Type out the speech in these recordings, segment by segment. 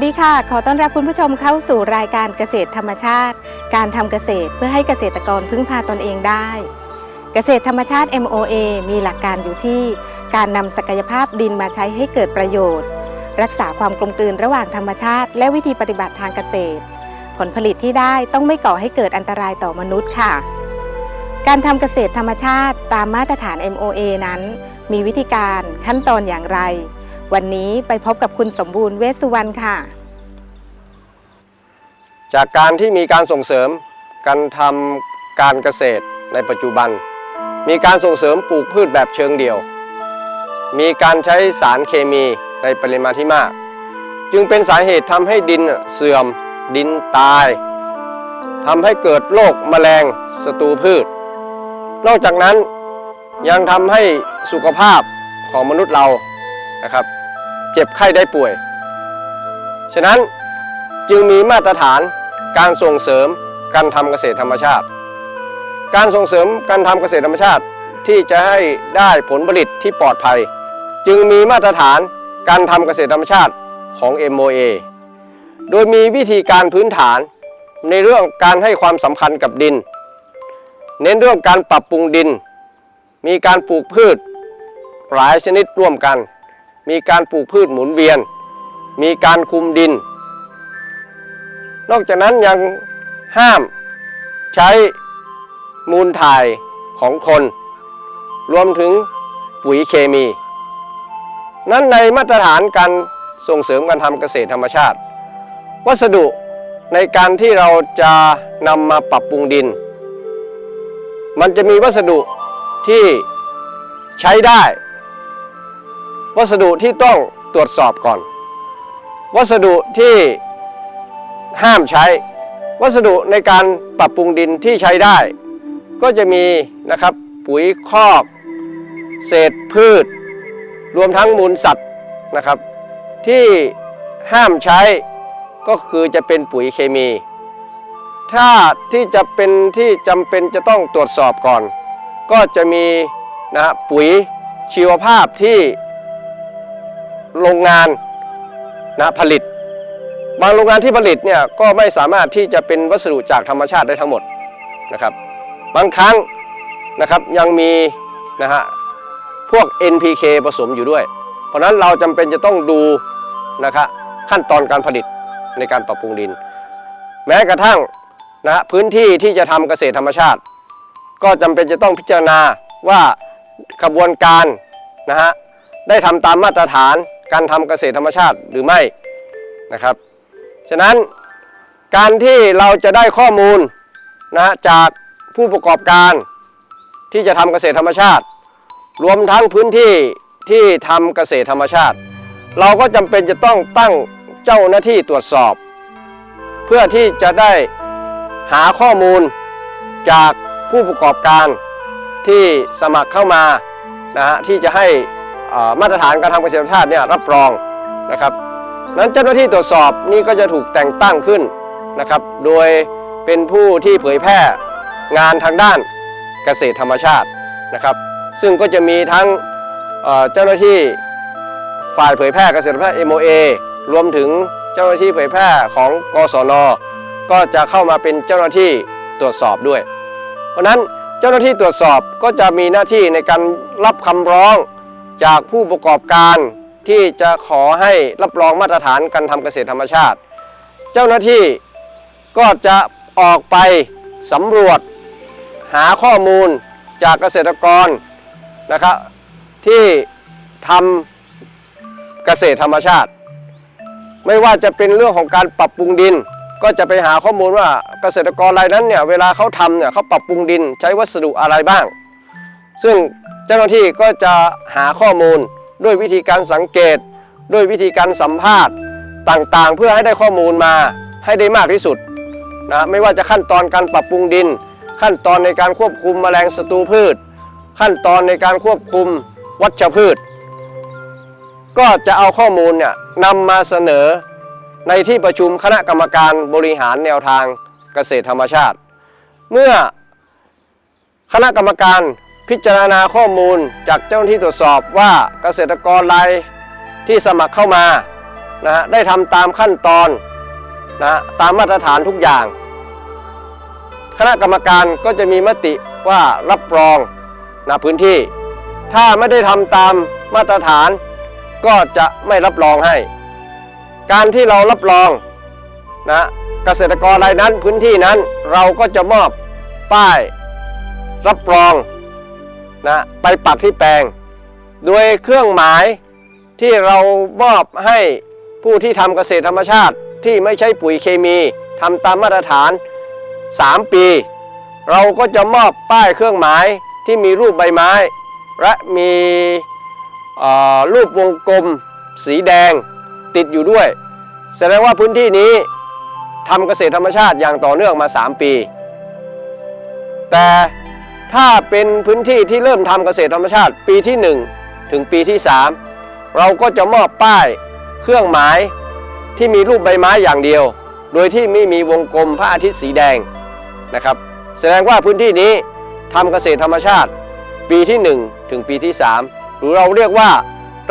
วัสดีค่ะ ขอต้อนรับคุณผู้ชมเข้าสู่รายการเกษตรธรรมชาติ การทำเกษตรเพื่อให้เกษตรกรพึ่งพาตนเองได้ เกษตรธรรมชาติ MOA มีหลักการอยู่ที่ การนำศักยภาพดินมาใช้ให้เกิดประโยชน์ รักษาความกลมกลืนระหว่างธรรมชาติ และวิธีปฏิบัติทางเกษตร ผลผลิตที่ได้ต้องไม่ก่อให้เกิดอันตรายต่อมนุษย์ค่ะ การทำเกษตรธรรมชาติตามมาตรฐาน MOA นั้น มีวิธีการขั้นตอนอย่างไร วันนี้ไปพบกับคุณสมบูรณ์เวสุวรรณค่ะ จากการที่มีการส่งเสริมการทำการเกษตรในปัจจุบัน มีการส่งเสริมปลูกพืชแบบเชิงเดี่ยว มีการใช้สารเคมีในปริมาณที่มาก จึงเป็นสาเหตุทำให้ดินเสื่อม ดินตายทำให้เกิดโรคแมลงศัตรูพืช นอกจากนั้นยังทำให้สุขภาพของมนุษย์เรานะครับ เจ็บไข้ได้ป่วย ฉะนั้นจึงมีมาตรฐานการส่งเสริมการทำเกษตรธรรมชาติ การส่งเสริมการทำเกษตรธรรมชาติที่จะให้ได้ผลผลิตที่ปลอดภัย จึงมีมาตรฐานการทำเกษตรธรรมชาติของ MOA โดยมีวิธีการพื้นฐานในเรื่องการให้ความสำคัญกับดิน เน้นเรื่องการปรับปรุงดิน มีการปลูกพืชหลายชนิดร่วมกัน มีการปลูกพืชหมุนเวียน มีการคุมดิน นอกจากนั้นยังห้ามใช้มูลถ่ายของคน รวมถึงปุ๋ยเคมี นั้นในมาตรฐานการส่งเสริมการทำเกษตรธรรมชาติ วัสดุในการที่เราจะนำมาปรับปรุงดิน มันจะมีวัสดุที่ใช้ได้ วัสดุที่ต้องตรวจสอบก่อน วัสดุที่ห้ามใช้ วัสดุในการปรับปรุงดินที่ใช้ได้ ก็จะมีนะครับปุ๋ยคอก เศษพืช รวมทั้งมูลสัตว์นะครับ ที่ห้ามใช้ก็คือจะเป็นปุ๋ยเคมี ถ้าที่จะเป็นที่จำเป็นจะต้องตรวจสอบก่อน ก็จะมีนะปุ๋ยชีวภาพที่ โรงงานนะผลิต บางโรงงานที่ผลิตเนี่ยก็ไม่สามารถที่จะเป็นวัสดุจากธรรมชาติได้ทั้งหมดนะครับ บางครั้งนะครับยังมีนะฮะพวก NPK ผสมอยู่ด้วย เพราะนั้นเราจำเป็นจะต้องดูนะครับขั้นตอนการผลิตในการปรับปรุงดิน แม้กระทั่งนะฮะพื้นที่ที่จะทำเกษตรธรรมชาติ ก็จำเป็นจะต้องพิจารณาว่าขบวนการนะฮะได้ทำตามมาตรฐาน การทำเกษตรธรรมชาติหรือไม่นะครับ ฉะนั้นการที่เราจะได้ข้อมูลนะจากผู้ประกอบการที่จะทำเกษตรธรรมชาติ รวมทั้งพื้นที่ที่ทำเกษตรธรรมชาติ เราก็จำเป็นจะต้องตั้งเจ้าหน้าที่ตรวจสอบ เพื่อที่จะได้หาข้อมูลจากผู้ประกอบการที่สมัครเข้ามานะฮะที่จะให้ มาตรฐานการทำเกษตรธรรมชาติเนี่ยรับรองนะครับนั้นเจ้าหน้าที่ตรวจสอบนี่ก็จะถูกแต่งตั้งขึ้นนะครับ โดยเป็นผู้ที่เผยแพร่งานทางด้านเกษตรธรรมชาตินะครับ ซึ่งก็จะมีทั้งเจ้าหน้าที่ฝ่ายเผยแพร่เกษตรธรรมชาติ MOA รวมถึงเจ้าหน้าที่เผยแพร่ของกศนก็จะเข้ามาเป็นเจ้าหน้าที่ตรวจสอบด้วย เพราะนั้นเจ้าหน้าที่ตรวจสอบก็จะมีหน้าที่ในการรับคำร้อง จากผู้ประกอบการที่จะขอให้รับรองมาตรฐานการทำเกษตรธรรมชาติ เจ้าหน้าที่ก็จะออกไปสำรวจหาข้อมูลจากเกษตรกรนะครับที่ทำเกษตรธรรมชาติ ไม่ว่าจะเป็นเรื่องของการปรับปรุงดิน ก็จะไปหาข้อมูลว่าเกษตรกรรายนั้นเนี่ยเวลาเขาทำเนี่ยเขาปรับปรุงดินใช้วัสดุอะไรบ้าง ซึ่ง เจ้าหน้าที่ก็จะหาข้อมูลด้วยวิธีการสังเกต ด้วยวิธีการสัมภาษณ์ต่างๆ เพื่อให้ได้ข้อมูลมาให้ได้มากที่สุดนะไม่ว่าจะขั้นตอนการปรับปรุงดิน ขั้นตอนในการควบคุมแมลงศัตรูพืช ขั้นตอนในการควบคุมวัชพืช ก็จะเอาข้อมูลเนี่ยนำมาเสนอในที่ประชุมคณะกรรมการบริหารแนวทางเกษตรธรรมชาติ เมื่อคณะกรรมการ พิจารณาข้อมูลจากเจ้าหน้าที่ตรวจสอบว่าเกษตรกรรายที่สมัครเข้ามานะฮะได้ทำตามขั้นตอนนะตามมาตรฐานทุกอย่าง คณะกรรมการก็จะมีมติว่ารับรองนะพื้นที่ ถ้าไม่ได้ทำตามมาตรฐานก็จะไม่รับรองให้ การที่เรารับรองนะเกษตรกรรายนั้นพื้นที่นั้นเราก็จะมอบป้าย รับรอง นะไปปักที่แปลง โดยเครื่องหมายที่เรามอบให้ผู้ที่ทำเกษตรธรรมชาติที่ไม่ใช้ปุ๋ยเคมีทำตามมาตรฐาน 3 ปี เราก็จะมอบป้ายเครื่องหมายที่มีรูปใบไม้ และมีรูปวงกลม สีแดงติดอยู่ด้วย แสดงว่าพื้นที่นี้ทำเกษตรธรรมชาติอย่างต่อเนื่องมา 3 ปี แต่ ถ้าเป็นพื้นที่ที่เริ่มทำเกษตรธรรมชาติปีที่ 1 ถึงปีที่ 3 เราก็จะมอบป้ายเครื่องหมายที่มีรูปใบไม้อย่างเดียว โดยที่ไม่มีวงกลมพระอาทิตย์สีแดงนะครับ แสดงว่าพื้นที่นี้ทำเกษตรธรรมชาติ ปีที่ 1 ถึงปีที่ 3 หรือเราเรียกว่า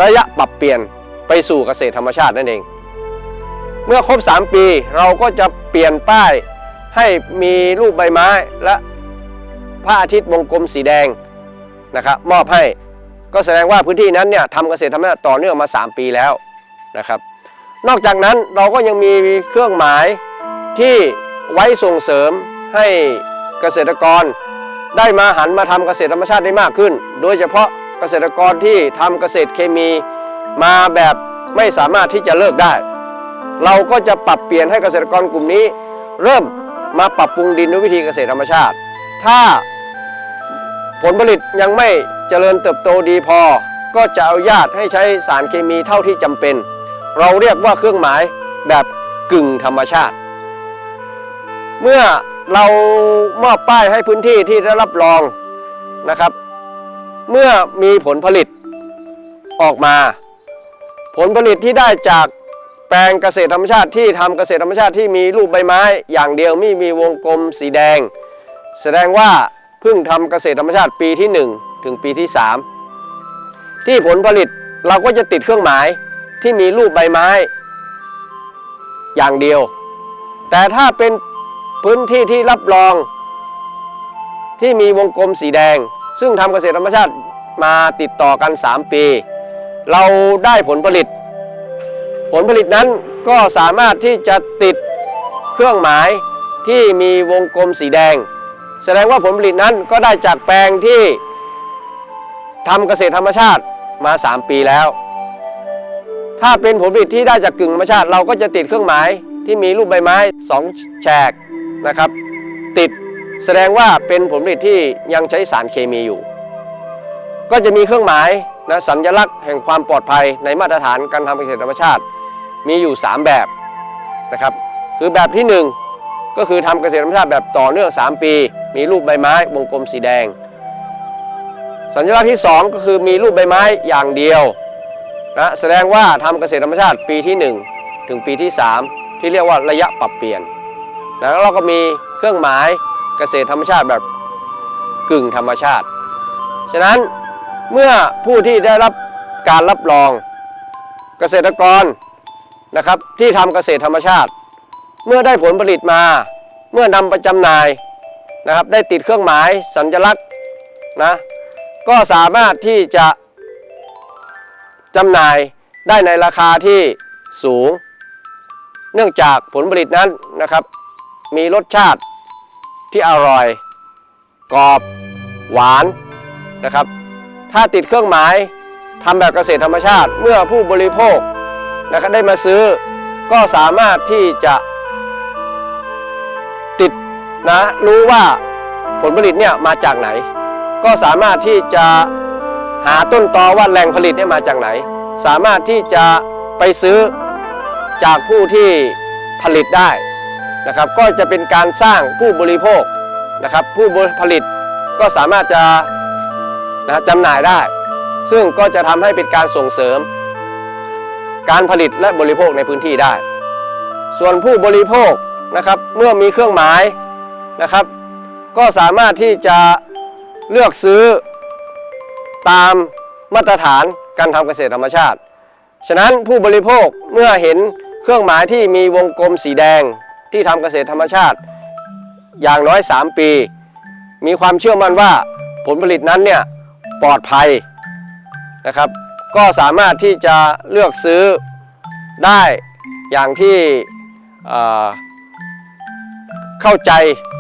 ระยะปรับเปลี่ยนไปสู่เกษตรธรรมชาตินั่นเอง เมื่อครบ 3 ปีเราก็จะเปลี่ยนป้ายให้มีรูปใบไม้และ พระอาทิตย์วงกลมสีแดงนะครับมอบให้ก็แสดงว่าพื้นที่นั้นเนี่ยทำเกษตรธรรมชาติต่อเนื่องมา 3 ปีแล้วนะครับนอกจากนั้นเราก็ยังมีเครื่องหมายที่ไว้ส่งเสริมให้เกษตรกรได้มาหันมาทำเกษตรธรรมชาติได้มากขึ้น โดยเฉพาะเกษตรกรที่ทำเกษตรเคมีมาแบบไม่สามารถที่จะเลิกได้ เราก็จะปรับเปลี่ยนให้เกษตรกรกลุ่มนี้ เริ่มมาปรับปรุงดินด้วยวิธีเกษตรธรรมชาติ ถ้าผลผลิตยังไม่เจริญเติบโตดีพอ ก็จะอนุญาตให้ใช้สารเคมีเท่าที่จำเป็น เราเรียกว่าเครื่องหมายแบบกึ่งธรรมชาติ เมื่อเรามอบป้ายให้พื้นที่ที่ได้รับรองนะครับ เมื่อมีผลผลิตออกมา ผลผลิตที่ได้จากแปลงเกษตรธรรมชาติที่ทำเกษตรธรรมชาติที่มีรูปใบไม้ อย่างเดียวไม่มีวงกลมสีแดง แสดงว่าเพิ่งทำเกษตรธรรมชาติปีที่ 1 ถึงปีที่ 3 ที่ผลผลิตเราก็จะติดเครื่องหมายที่มีรูปใบไม้ อย่างเดียว แต่ถ้าเป็นพื้นที่ที่รับรอง ที่มีวงกลมสีแดง ซึ่งทำเกษตรธรรมชาติมาติดต่อกัน 3 ปี เราได้ผลผลิต ผลผลิตนั้นก็สามารถที่จะติดเครื่องหมายที่มีวงกลมสีแดง แสดงว่าผลผลิตนั้นก็ได้จากแปลงที่ทำเกษตรธรรมชาติมา 3 ปีแล้ว ถ้าเป็นผลผลิตที่ได้จากกึ่งธรรมชาติ เราก็จะติดเครื่องหมายที่มีรูปใบไม้2แฉกนะครับ ติดแสดงว่าเป็นผลผลิตที่ยังใช้สารเคมีอยู่ ก็จะมีเครื่องหมายนะสัญลักษณ์แห่งความปลอดภัยในมาตรฐานการทำเกษตรธรรมชาติมีอยู่ 3 แบบนะครับ คือแบบที่ 1 ก็คือทำเกษตรธรรมชาติแบบต่อเนื่อง 3 ปี มีรูปใบไม้วงกลมสีแดง สัญลักษณ์ที่ 2 ก็คือมีรูปใบไม้อย่างเดียวนะแสดงว่าทำเกษตรธรรมชาติปีที่ 1 ถึงปีที่ 3 ที่เรียกว่าระยะปรับเปลี่ยนนะแล้วเราก็มีเครื่องหมายเกษตรธรรมชาติแบบกึ่งธรรมชาติ ฉะนั้นเมื่อผู้ที่ได้รับการรับรองเกษตรกรนะครับที่ทำเกษตรธรรมชาติ เมื่อได้ผลผลิตมา เมื่อนำไปจำหน่าย นะครับได้ติดเครื่องหมายสัญลักษณ์นะก็สามารถที่จะจำหน่ายได้ในราคาที่สูง เนื่องจากผลผลิตนั้นนะครับ มีรสชาติที่อร่อย กรอบ หวานนะครับ ถ้าติดเครื่องหมายทำแบบเกษตรธรรมชาติเมื่อผู้บริโภคนะครับได้มาซื้อก็สามารถที่จะ นะรู้ว่าผลผลิตเนี่ยมาจากไหน ก็สามารถที่จะหาต้นตอว่าแหล่งผลิตเนี่ยมาจากไหน สามารถที่จะไปซื้อจากผู้ที่ผลิตได้นะครับก็จะเป็นการสร้างผู้บริโภคนะครับผู้ผลิตก็สามารถจะนะจำหน่ายได้ ซึ่งก็จะทำให้เป็นการส่งเสริม การผลิตและบริโภคในพื้นที่ได้ ส่วนผู้บริโภคนะครับเมื่อมีเครื่องหมาย นะครับ ก็สามารถที่จะเลือกซื้อตามมาตรฐานการทำเกษตรธรรมชาติ ฉะนั้นผู้บริโภคเมื่อเห็นเครื่องหมายที่มีวงกลมสีแดงที่ทำเกษตรธรรมชาติ อย่างน้อย 3 ปี มีความเชื่อมั่นว่าผลผลิตนั้นเนี่ยปลอดภัยนะครับ ก็สามารถที่จะเลือกซื้อได้อย่างที่ เข้าใจ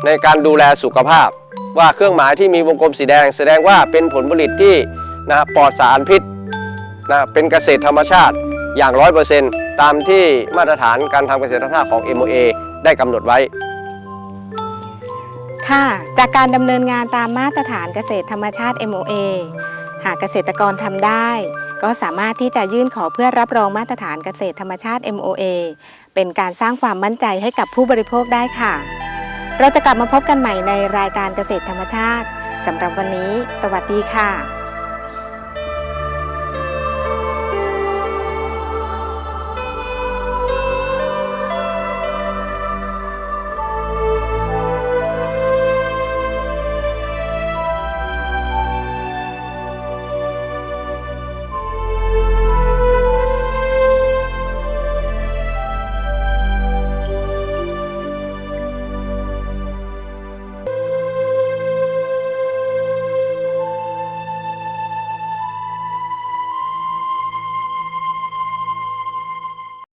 ในการดูแลสุขภาพ ว่าเครื่องหมายที่มีวงกลมสีแดง แสดงว่าเป็นผลผลิตที่นะปลอดสารพิษนะเป็นเกษตรธรรมชาติอย่างร้อยเปอร์เซนต์ตามที่มาตรฐานการทำเกษตรธรรมชาติของ MOA ได้กำหนดไว้ ค่ะ จากการดำเนินงานตามมาตรฐานเกษตรธรรมชาติ MOA หากเกษตรกรทำได้ ก็สามารถที่จะยื่นขอเพื่อรับรองมาตรฐานเกษตรธรรมชาติ MOA เป็นการสร้างความมั่นใจให้กับผู้บริโภคได้ค่ะ เราจะกลับมาพบกันใหม่ในรายการเกษตรธรรมชาติสำหรับวันนี้ สวัสดีค่ะ